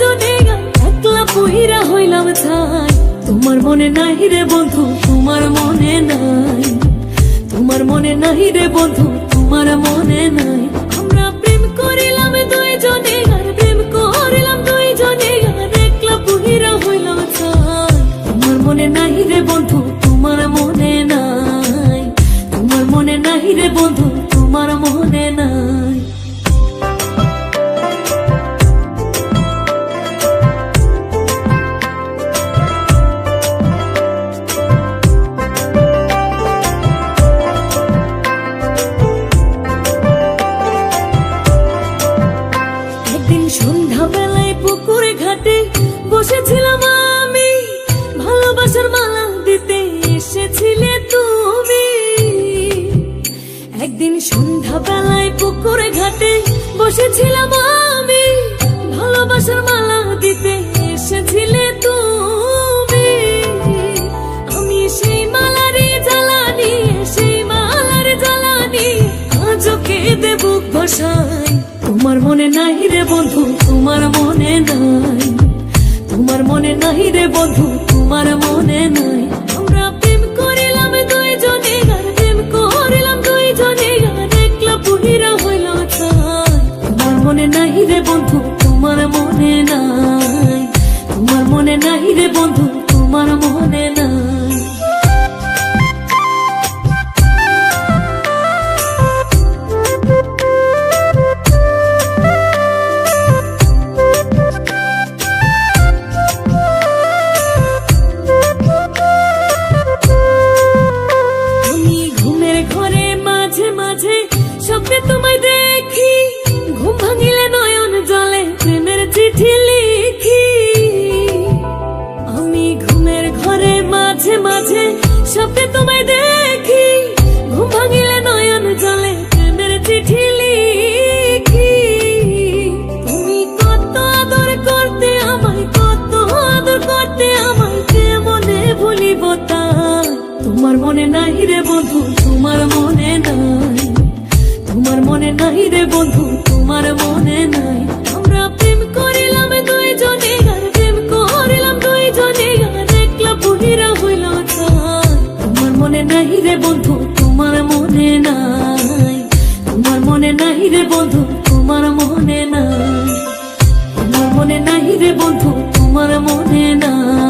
দুজনে গান একলা পুহিরা হইলাম ছাই। তোমার মনে নাহি রে বন্ধু, তোমার মনে নাই। তোমার মনে নাহি রে বন্ধু, তোমার মনে নাই। আমরা প্রেম করিলাম দুইজনে গান প্রেম করিলাম দুইজনে গান একলা পুহিরা হইলাম তোমার মনে নাহি রে বন্ধু, তোমার মনে নাই। তোমার মনে নাহি রে বন্ধু, তোমার মনে নাই। সন্ধ্যা বেলায় পুকুরে ঘাটে বসেছিলাম আমি। ভালোবাসার মালা দিতে এসেছিলে তুমি। একদিন সন্ধ্যা বেলায় পুকুরে ঘাটে বসেছিলাম বসাই তোমার মনে নাই রে বন্ধু, তোমার মনে নাই। তোমার মনে নাই রে বন্ধু, তোমার মনে নাই। দেখি, ঘুম ভাঙিলে নয়ন জলে প্রেমের চিঠি লিখি। আমি ঘুমের ঘরে মাঝে মাঝে স্বপ্নে তোমায় দেখি, ঘুম ভাঙিলে নয়ন জলে প্রেমের চিঠি লিখি। কত করতে করতে ভুলিব তাই তোমার মনে নাই রে বন্ধু, তোমার মনে নাই। তোমার মনে নাই রে বন্ধু, তোমার মনে নাই। আমরা প্রেম করিলাম দুইজনে জনে প্রেম করিলাম দুইজনে জনে একলা বহিরা হইল তোমার মনে নাই রে বন্ধু, তোমার মনে নাই। তোমার মনে নাই রে বন্ধু, তোমার মনে নাই। তোমার মনে নাই রে বন্ধু, তোমার মনে নাই।